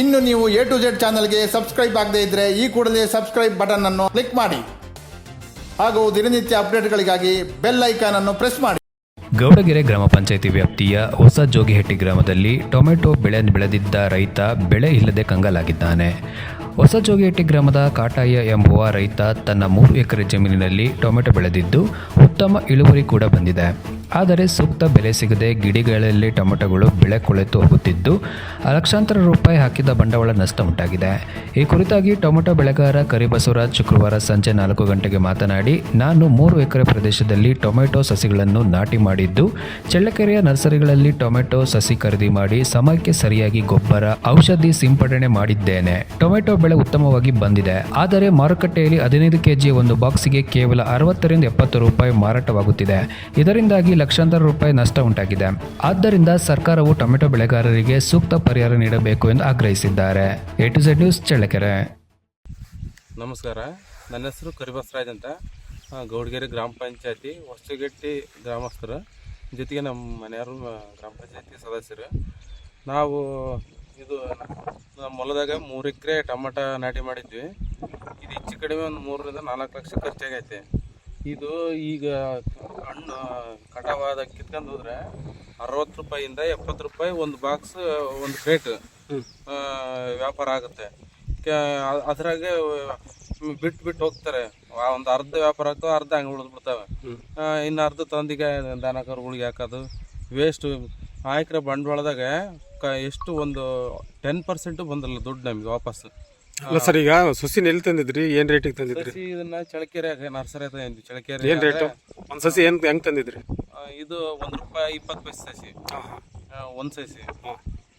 ಇನ್ನು ನೀವು A to Z ಚಾನಲ್ಗೆ ಸಬ್ಸ್ಕ್ರೈಬ್ ಆಗದೇ ಇದ್ರೆ ಈ ಕೂಡಲೇ ಸಬ್ಸ್ಕ್ರೈಬ್ ಬಟನ್ ಅನ್ನು ಕ್ಲಿಕ್ ಮಾಡಿ. ಹಾಗೂ ದಿನನಿತ್ಯ ಅಪ್ಡೇಟ್ಗಳಿಗಾಗಿ ಬೆಲ್ ಐಕಾನ್ ಅನ್ನು ಪ್ರೆಸ್ ಮಾಡಿ. ಗೌಡಗೆರೆ ಗ್ರಾಮ ಪಂಚಾಯಿತಿ ವ್ಯಾಪ್ತಿಯ ಹೊಸ ಜೋಗಿಹಟ್ಟಿ ಗ್ರಾಮದಲ್ಲಿ ಟೊಮೆಟೊ ಬೆಳೆ ಬೆಳೆದಿದ್ದ ರೈತ ಬೆಳೆ ಇಲ್ಲದೆ ಕಂಗಾಲಾಗಿದ್ದಾನೆ. ಹೊಸ ಜೋಗಿಹಟ್ಟಿ ಗ್ರಾಮದ ಕಾಟಾಯ ಎಂಬುವ ರೈತ ತನ್ನ ಮೂರು ಎಕರೆ ಜಮೀನಿನಲ್ಲಿ ಟೊಮೆಟೊ ಬೆಳೆದಿದ್ದು ಉತ್ತಮ ಇಳುವರಿ ಕೂಡ ಬಂದಿದೆ. ಆದರೆ ಸೂಕ್ತ ಬೆಲೆ ಸಿಗದೆ ಗಿಡಿಗಳಲ್ಲಿ ಟೊಮೆಟೊಗಳು ಬೆಳೆ ಕೊಳೆತು ಹೋಗುತ್ತಿದ್ದು ಲಕ್ಷಾಂತರ ರೂಪಾಯಿ ಹಾಕಿದ ಬಂಡವಾಳ ನಷ್ಟ ಉಂಟಾಗಿದೆ. ಈ ಕುರಿತಾಗಿ ಟೊಮೆಟೊ ಬೆಳೆಗಾರ ಕರಿಬಸವರಾಜ್ ಶುಕ್ರವಾರ ಸಂಜೆ ನಾಲ್ಕು ಗಂಟೆಗೆ ಮಾತನಾಡಿ, ನಾನು ಮೂರು ಎಕರೆ ಪ್ರದೇಶದಲ್ಲಿ ಟೊಮೆಟೊ ಸಸಿಗಳನ್ನು ನಾಟಿ ಮಾಡಿದ್ದು, ಚಳ್ಳಕೆರೆಯ ನರ್ಸರಿಗಳಲ್ಲಿ ಟೊಮೆಟೊ ಸಸಿ ಖರೀದಿ ಮಾಡಿ ಸಮಯಕ್ಕೆ ಸರಿಯಾಗಿ ಗೊಬ್ಬರ, ಔಷಧಿ ಸಿಂಪಡಣೆ ಮಾಡಿದ್ದೇನೆ. ಟೊಮೆಟೊ ಬೆಳೆ ಉತ್ತಮವಾಗಿ ಬಂದಿದೆ. ಆದರೆ ಮಾರುಕಟ್ಟೆಯಲ್ಲಿ ಹದಿನೈದು ಕೆಜಿ ಒಂದು ಬಾಕ್ಸಿಗೆ ಕೇವಲ ಅರವತ್ತರಿಂದ ಎಪ್ಪತ್ತು ರೂಪಾಯಿ ಮಾರಾಟವಾಗುತ್ತಿದೆ. ಇದರಿಂದಾಗಿ ಲಕ್ಷಾಂತರ ರೂಪಾಯಿ ನಷ್ಟ ಉಂಟಾಗಿದೆ. ಆದ್ದರಿಂದ ಸರ್ಕಾರವು ಟೊಮೆಟೊ ಬೆಳೆಗಾರರಿಗೆ ಸೂಕ್ತ ಪರಿಹಾರ ನೀಡಬೇಕು ಎಂದು ಆಗ್ರಹಿಸಿದ್ದಾರೆ. A to Z news Challakere. ನಮಸ್ಕಾರ. ನನ್ನ ಹೆಸರು ಕರಿಬಸರಾಜ್ ಅಂತ. ಗೌಡಗೆರೆ ಗ್ರಾಮ ಪಂಚಾಯತಿ, ಹೊಸಗಟ್ಟಿ ಗ್ರಾಮಸ್ಥರು. ಜೊತೆಗೆ ನಮ್ಮ ಮನೆಯವರು ಗ್ರಾಮ ಪಂಚಾಯತಿ ಸದಸ್ಯರು. ನಾವು ಇದು ನಮ್ಮ ಹೊಲದಾಗ ಮೂರು ಎಕರೆ ಟೊಮೆಟೊ ನಾಟಿ ಮಾಡಿದ್ವಿ. ಇದು ಹೆಚ್ಚು ಕಡಿಮೆ ಒಂದು ಮೂರರಿಂದ ನಾಲ್ಕು ಲಕ್ಷ ಖರ್ಚಾಗೈತೆ. ಇದು ಈಗ ಹಣ್ಣು ಕಟಾವಾದ ಕಿತ್ಕೊಂಡು ಹೋದ್ರೆ ಅರವತ್ತು ರೂಪಾಯಿಂದ ಎಪ್ಪತ್ತು ರೂಪಾಯಿ ಒಂದು ಬಾಕ್ಸ್ ಒಂದು ಕ್ರೇಟ್ ವ್ಯಾಪಾರ ಆಗುತ್ತೆ. ಅದ್ರಾಗೆ ಬಿಟ್ಟು ಬಿಟ್ಟು ಹೋಗ್ತಾರೆ. ಒಂದು ಅರ್ಧ ವ್ಯಾಪಾರ ಆಗ್ತಾವ ಅರ್ಧ ಹಂಗೆ ಉಳಿದ್ಬಿಡ್ತವೆ ಇನ್ನು ಅರ್ಧ ತಂದಿಗೆ ದನ ಕರುಗಳಿಗೆ ಹಾಕೋದು. ವೇಸ್ಟ್ ಆಯ್ಕ್ರೆ ಬಂಡವಾಳದಾಗ ಕ ಎಷ್ಟು ಒಂದು ಟೆನ್ ಪರ್ಸೆಂಟ್ ಬಂದಲ್ಲ ದುಡ್ಡು ನಮಗೆ ವಾಪಸ್ ಅಲ್ಲ ಸರ್ ಈಗ ಸಸಿನ ಎಲ್ಲಿ ತಂದಿದ್ರಿ ಏನ್ ರೇಟಿಗೆ ತಂದಿದ್ರಿ? ಸಸಿ ಇದನ್ನ ಚಳಕೆರೆ ನರ್ಸರಿ ಏನು ಚಳಕೆರೆ ಏನ್ ರೇಟ್ ಒಂದ್ ಸಸಿ ಏನ್ ಹೆಂಗ್ ತಂದಿದ್ರಿ? ಆ, ಇದು ಒಂದು ರೂಪಾಯಿ ಇಪ್ಪತ್ತು ಪೈಸೆ ಸಸಿ. ಆ, ಒಂದ್ ಸಸಿ.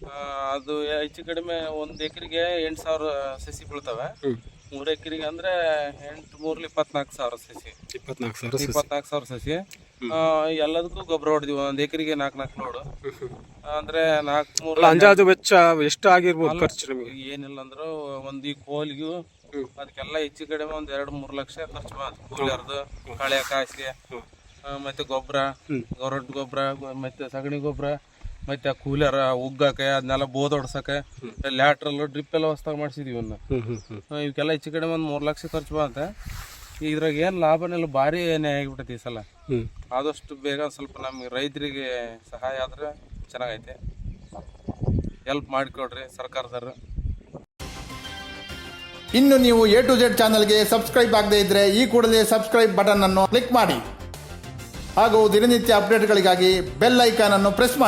ಆ, ಅದು ಹೆಚ್ಚು ಕಡಿಮೆ ಒಂದ್ ಎಕರೆಗೆ ಎಂಟು ಸಾವಿರ ಸಸಿ ಬೀಳ್ತವೆ. ಮೂರು ಎಕರೆಗೆ ಅಂದ್ರೆ ಎಂಟು ಮೂರ್ಲಿ ಇಪ್ಪತ್ನಾಲ್ಕು ಸಾವಿರ ಸಸಿ. ಇಪ್ಪತ್ನಾಲ್ಕು ಸಾವಿರ ಸಸಿ. ಇಪ್ಪತ್ನಾಲ್ಕು ಸಾವಿರ ಸಸಿ. ಎಲ್ಲದಕ್ಕೂ ಗೊಬ್ಬರ ಹೊಡೆದಿವಿ. ಒಂದ್ ಎಕರೆಗೆ ನಾಲ್ಕ್ ನಾಲ್ಕು ಲೋಡ್. ಅಂದ್ರೆ ನಾಲ್ಕು ಮೂರು ಅಂದಾಜು ವೆಚ್ಚ ಎಷ್ಟು ಆಗಿರ್ಬೋದು ಖರ್ಚು ನಿಮಗೆ? ಏನಿಲ್ಲ ಅಂದ್ರೆ ಒಂದ್ ಈ ಕೋಲಿಗೂ ಅದಕ್ಕೆಲ್ಲ ಹೆಚ್ಚು ಕಡಿಮೆ ಒಂದ್ ಎರಡು ಮೂರು ಲಕ್ಷ ಖರ್ಚು ಬಂತು ಕೂಲರ್ದು ಕಳೆ ಕಾಸಿಗೆ ಮತ್ತೆ ಗೊಬ್ಬರ ಗೊರಟ್ ಗೊಬ್ಬರ ಮತ್ತೆ ಸಗಣಿ ಗೊಬ್ಬರ ಮತ್ತೆ ಕೂಲರ್ ಉಗ್ಗಾಕ ಅದನ್ನೆಲ್ಲ ಬೋದ್ ಹೊಡ್ಸಕ್ಕೆ ಲ್ಯಾಟ್ರಲ್ ಡ್ರಿಪ್ ಎಲ್ಲ ಹೊಸ್ದಾಗ ಮಾಡಿಸಿದೀವಿ ಇವನ್ನ ಇವಕ್ಕೆಲ್ಲ ಹೆಚ್ಚು ಕಡಿಮೆ ಒಂದು ಮೂರ್ ಲಕ್ಷ ಖರ್ಚು ಬಂತೆ ಇದ್ರಾಗ ಏನು ಲಾಭನೆಲ್ಲ ಭಾರಿ ಏನೇ ಆಗಿಬಿಟ್ಟೈತಿ ಈ ಸಲ. ಆದಷ್ಟು ಬೇಗ ಸ್ವಲ್ಪ ನಮಗೆ ರೈತರಿಗೆ ಸಹಾಯ ಆದ್ರೆ ಚೆನ್ನಾಗೈತೆ. ಹೆಲ್ಪ್ ಮಾಡಿಕೊಡ್ರಿ ಸರ್ಕಾರದವರು. ಇನ್ನು ನೀವು ಎ ಟು ಜೆಡ್ ಚಾನಲ್ಗೆ ಸಬ್ಸ್ಕ್ರೈಬ್ ಆಗದೇ ಇದ್ದರೆ ಈ ಕೂಡಲೇ ಸಬ್ಸ್ಕ್ರೈಬ್ ಬಟನ್ ಅನ್ನು ಕ್ಲಿಕ್ ಮಾಡಿ. ಹಾಗೂ ದಿನನಿತ್ಯ ಅಪ್ಡೇಟ್ಗಳಿಗಾಗಿ ಬೆಲ್ ಐಕಾನ್ ಅನ್ನು ಪ್ರೆಸ್ ಮಾಡಿ.